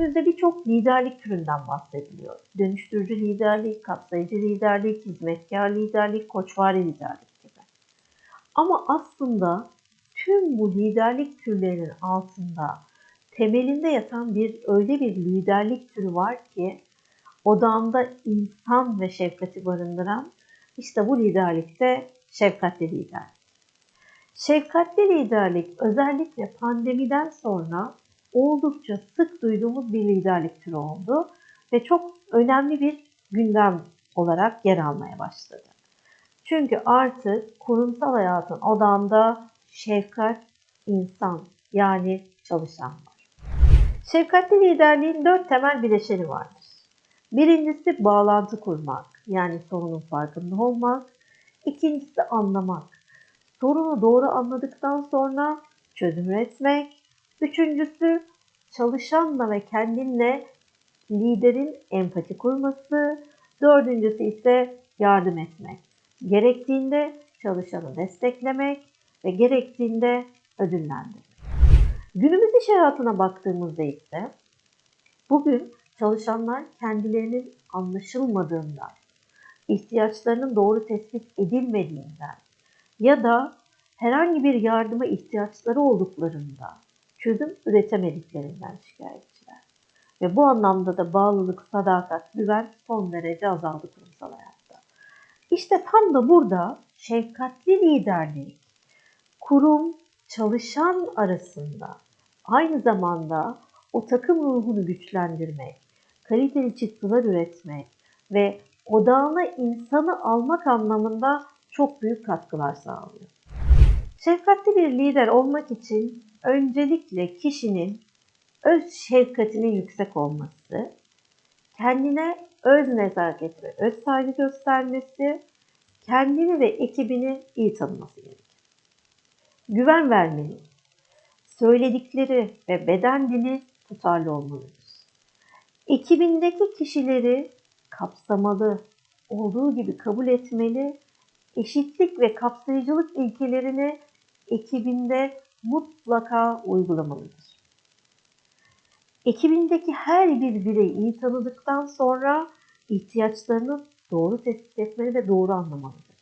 birçok liderlik türünden bahsediliyor. Dönüştürücü liderlik, kapsayıcı liderlik, hizmetkar liderlik, koçvari liderlik gibi. Ama aslında tüm bu liderlik türlerinin altında temelinde yatan bir öyle bir liderlik türü var ki odağında insan ve şefkati barındıran işte bu liderlikte şefkatli lider. Şefkatli liderlik özellikle pandemiden sonra oldukça sık duyduğumuz bir liderlik türü oldu ve çok önemli bir gündem olarak yer almaya başladı. Çünkü artık kurumsal hayatın odağında şefkat, insan yani çalışan var. Şefkatli liderliğin dört temel bileşeni vardır. Birincisi bağlantı kurmak, yani sorunun farkında olmak. İkincisi anlamak. Sorunu doğru anladıktan sonra çözüm üretmek. Üçüncüsü çalışanla ve kendinle liderin empati kurması. Dördüncüsü ise yardım etmek. Gerektiğinde çalışanı desteklemek ve gerektiğinde ödüllendirmek. Günümüz iş hayatına baktığımızda ise bugün çalışanlar kendilerinin anlaşılmadığından, ihtiyaçlarının doğru tespit edilmediğinden ya da herhangi bir yardıma ihtiyaçları olduklarında çözüm üretemediklerinden şikayetçiler. Ve bu anlamda da bağlılık, sadakat, güven son derece azaldı kurumsal hayatta. İşte tam da burada şefkatli liderlik, kurum, çalışan arasında aynı zamanda o takım ruhunu güçlendirmek, kaliteli çıktılar üretmek ve odağına insanı almak anlamında çok büyük katkılar sağlıyor. Şefkatli bir lider olmak için öncelikle kişinin öz şefkatinin yüksek olması, kendine öz nezaket ve öz saygı göstermesi, kendini ve ekibini iyi tanıması gerekir. Güven vermeli. Söyledikleri ve beden dili tutarlı olmalıdır. Ekibindeki kişileri kapsamalı, olduğu gibi kabul etmeli, eşitlik ve kapsayıcılık ilkelerini ekibinde mutlaka uygulamalıdır. Ekibindeki her bir bireyi iyi tanıdıktan sonra ihtiyaçlarını doğru tespit etmeli ve doğru anlamalıdır.